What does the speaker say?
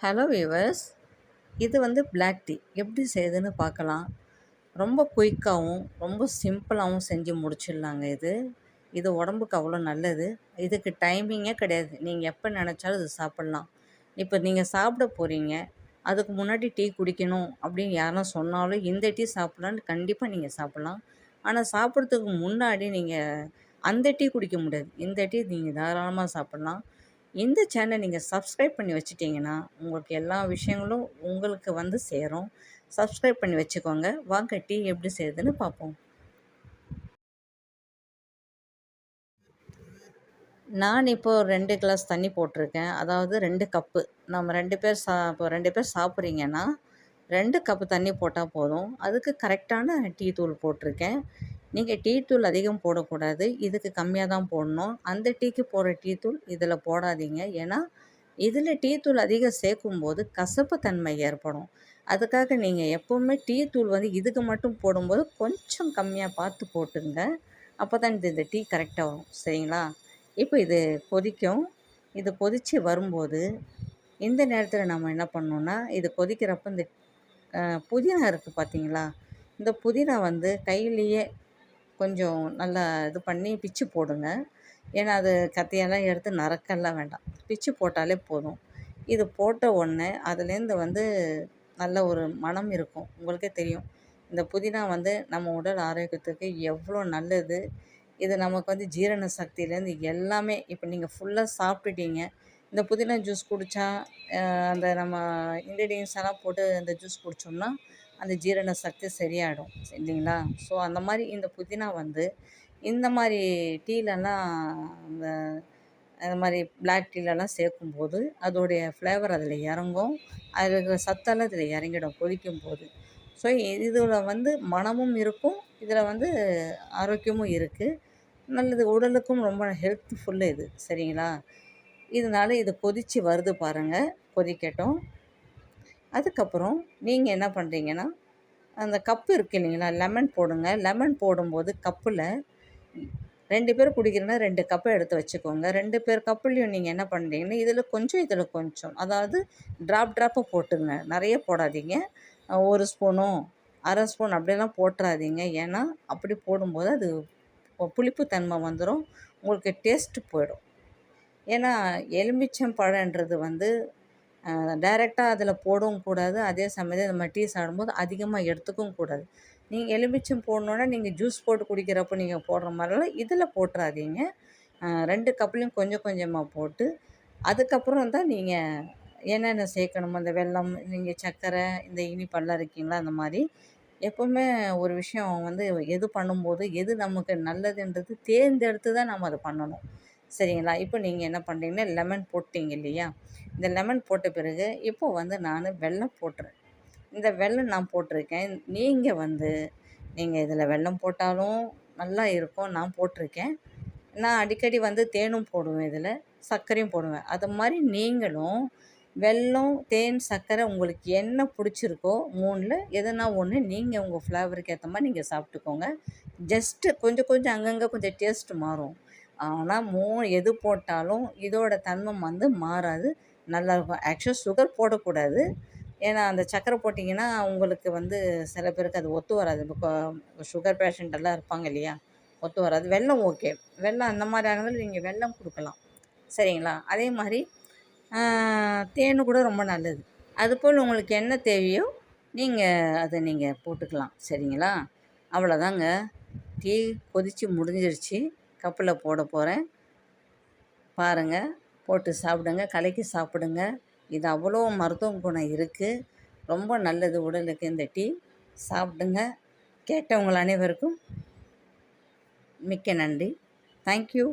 Hello viewers இது வந்து black tea எப்படி செய்யுதுன்னு பார்க்கலாம். ரொம்ப குயிக்காகவும் ரொம்ப சிம்பிளாகவும் செஞ்சு முடிச்சிடலாங்க இது. இது உடம்புக்கு அவ்வளோ நல்லது. இதுக்கு டைமிங்கே கிடையாது. நீங்கள் எப்போ நினச்சாலும் இது சாப்பிட்லாம். இப்போ நீங்கள் சாப்பிட போகிறீங்க அதுக்கு முன்னாடி டீ குடிக்கணும் அப்படின்னு யாரும் சொன்னாலும் இந்த டீ சாப்பிட்லான்னு கண்டிப்பாக நீங்கள் சாப்பிட்லாம். ஆனால் சாப்பிட்றதுக்கு முன்னாடி நீங்கள் அந்த டீ குடிக்க முடியாது. இந்த டீ நீங்கள் தாராளமாக சாப்பிட்லாம். இந்த சேனலை நீங்கள் சப்ஸ்கிரைப் பண்ணி வச்சுட்டிங்கன்னா உங்களுக்கு எல்லா விஷயங்களும் உங்களுக்கு வந்து சேரும். சப்ஸ்கிரைப் பண்ணி வச்சுக்கோங்க. வாங்க டீ எப்படி செய்யுதுன்னு பார்ப்போம். நான் இப்போது ரெண்டு கிளாஸ் தண்ணி போட்டிருக்கேன். அதாவது ரெண்டு கப்பு நம்ம ரெண்டு பேர் சா இப்போ ரெண்டு பேர் சாப்பிட்றீங்கன்னா ரெண்டு கப்பு தண்ணி போட்டால் போதும். அதுக்கு கரெக்டான டீ தூள் போட்டிருக்கேன். நீங்கள் டீ தூள் அதிகம் போடக்கூடாது. இதுக்கு கம்மியாக தான் போடணும். அந்த டீக்கு போடுற டீ தூள் இதில் போடாதீங்க. ஏன்னா இதில் டீ தூள் அதிகம் சேர்க்கும்போது கசப்பு தன்மை ஏற்படும். அதுக்காக நீங்கள் எப்போவுமே டீ தூள் வந்து இதுக்கு மட்டும் போடும்போது கொஞ்சம் கம்மியாக பார்த்து போட்டுங்க அப்போ தான் இது இந்த டீ கரெக்டாக வரும். சரிங்களா? இப்போ இது கொதிக்கும். இது கொதித்து வரும்போது இந்த நேரத்தில் நம்ம என்ன பண்ணோன்னா இது கொதிக்கிறப்ப இந்த புதினா இருக்குது பார்த்தீங்களா இந்த புதினா வந்து கையிலேயே கொஞ்சம் நல்லா இது பண்ணி பிச்சு போடுங்க. ஏன்னா அது கத்தியெல்லாம் எடுத்து நறக்கெல்லாம் வேண்டாம். பிச்சு போட்டாலே போதும். இது போட்ட உடனே அதுலேருந்து வந்து நல்ல ஒரு மனம் இருக்கும். உங்களுக்கே தெரியும். இந்த புதினா வந்து நம்ம உடல் ஆரோக்கியத்துக்கு எவ்வளோ நல்லது. இது நமக்கு வந்து ஜீரண சக்தியிலேருந்து எல்லாமே இப்போ நீங்கள் ஃபுல்லாக சாப்பிட்டுட்டீங்க. இந்த புதினா ஜூஸ் குடித்தா அந்த நம்ம இன்க்ரீடியன்ஸ் எல்லாம் போட்டு அந்த ஜூஸ் குடித்தோம்னா அந்த ஜீரண சக்தி சரியாயிடும். இல்லைங்களா? ஸோ அந்த மாதிரி இந்த புதினா வந்து இந்த மாதிரி டீலெல்லாம் இந்த அந்த மாதிரி பிளாக் டீலெல்லாம் சேர்க்கும்போது அதோடைய ஃப்ளேவர் அதில் இறங்கும். அதில் இருக்கிற சத்தெல்லாம் இதில் இறங்கிடும் கொதிக்கும் போது ஸோ இதில் வந்து மனமும் இருக்கும் இதில் வந்து ஆரோக்கியமும் இருக்குது நல்லது உடலுக்கும் ரொம்ப ஹெல்த்ஃபுல்லு இது. சரிங்களா? இதனால இது கொதித்து வருது பாருங்கள் கொதிக்கட்டும். அதுக்கப்புறம் நீங்கள் என்ன பண்ணுறீங்கன்னா அந்த கப்பு இருக்குது இல்லைங்களா லெமன் போடுங்க. லெமன் போடும்போது கப்பில் ரெண்டு பேர் குடிக்கிறீங்கன்னா ரெண்டு கப்பை எடுத்து வச்சுக்கோங்க. ரெண்டு பேர் கப்புலேயும் நீங்கள் என்ன பண்ணுறீங்கன்னா இதில் கொஞ்சம் இதில் கொஞ்சம். அதாவது ட்ராப் ட்ராப்பாக போட்டுங்க நிறைய போடாதீங்க. ஒரு ஸ்பூனும் அரை ஸ்பூன் அப்படியெல்லாம் போட்டுறாதீங்க. ஏன்னா அப்படி போடும்போது அது புளிப்பு தன்மை வந்துடும் உங்களுக்கு டேஸ்ட்டு போயிடும். ஏன்னா எலுமிச்சம் பழன்றது வந்து டைரெக்டாக அதில் போடவும் கூடாது. அதே சமயத்தில் நம்ம டீ சாப்பிடும்போது அதிகமாக எடுத்துக்கவும் கூடாது. நீங்கள் எலுமிச்சம் போடணுன்னா நீங்கள் ஜூஸ் போட்டு குடிக்கிறப்போ நீங்கள் போடுற மாதிரிலாம் இதில் போட்டுறாதீங்க. ரெண்டு கப்லேயும் கொஞ்சம் கொஞ்சமாக போட்டு அதுக்கப்புறம் தான் நீங்கள் என்னென்ன சேர்க்கணுமோ அந்த வெல்லம் நீங்கள் சர்க்கரை இந்த இனிப்பெல்லாம் இருக்கீங்களா அந்த மாதிரி எப்போவுமே ஒரு விஷயம் வந்து எது பண்ணும்போது எது நமக்கு நல்லதுன்றது தேர்ந்தெடுத்து தான் நம்ம அதை பண்ணணும். சரிங்களா? இப்போ நீங்கள் என்ன பண்ணுறீங்கன்னா லெமன் போட்டிங்க இல்லையா? இந்த லெமன் போட்ட பிறகு இப்போது வந்து நான் வெல்லம் போட்டுறேன். இந்த வெல்லம் நான் போட்டிருக்கேன். நீங்கள் வந்து நீங்கள் இதில் வெல்லம் போட்டாலும் நல்லா இருக்கும் நான் போட்டிருக்கேன். நான் அடிக்கடி வந்து தேனும் போடுவேன் இதில் சர்க்கரையும் போடுவேன். அது மாதிரி நீங்களும் வெல்லம் தேன் சர்க்கரை உங்களுக்கு என்ன பிடிச்சிருக்கோ மூணில் எதனா ஒன்று நீங்கள் உங்கள் ஃப்ளேவருக்கு ஏற்ற மாதிரி நீங்கள் சாப்பிட்டுக்கோங்க. ஜஸ்ட்டு கொஞ்சம் கொஞ்சம் அங்கங்கே கொஞ்சம் டேஸ்ட்டு மாறும். ஆனால் மூ எது போட்டாலும் இதோட தன்மம் வந்து மாறாது. நல்லாயிருக்கும் ஆக்சுவலாக சுகர் போடக்கூடாது. ஏன்னா அந்த சக்கரை போட்டிங்கன்னா உங்களுக்கு வந்து சில பேருக்கு அது ஒத்து வராது. இப்போ சுகர் பேஷண்ட் எல்லாம் இருப்பாங்க இல்லையா? ஒத்து வராது. வெல்லம் ஓகே வெல்லம் அந்த மாதிரி ஆனதில் நீங்கள் வெல்லம் கொடுக்கலாம். சரிங்களா? அதே மாதிரி தேன் கூட ரொம்ப நல்லது. அதுபோல் உங்களுக்கு என்ன தேவையோ நீங்கள் அதை நீங்கள் போட்டுக்கலாம். சரிங்களா? அவ்வளோதாங்க டீ கொதித்து முடிஞ்சிருச்சு. கப்பில் போட போகிறேன். பாருங்கள் போட்டு சாப்பிடுங்க கலக்கி சாப்பிடுங்க. இது அவ்வளோ மருத்துவ குணம் இருக்குது ரொம்ப நல்லது உடலுக்கு இந்த டீ. சாப்பிடுங்க. கேட்டவங்கள் அனைவருக்கும் மிக்க நன்றி. தேங்க்யூ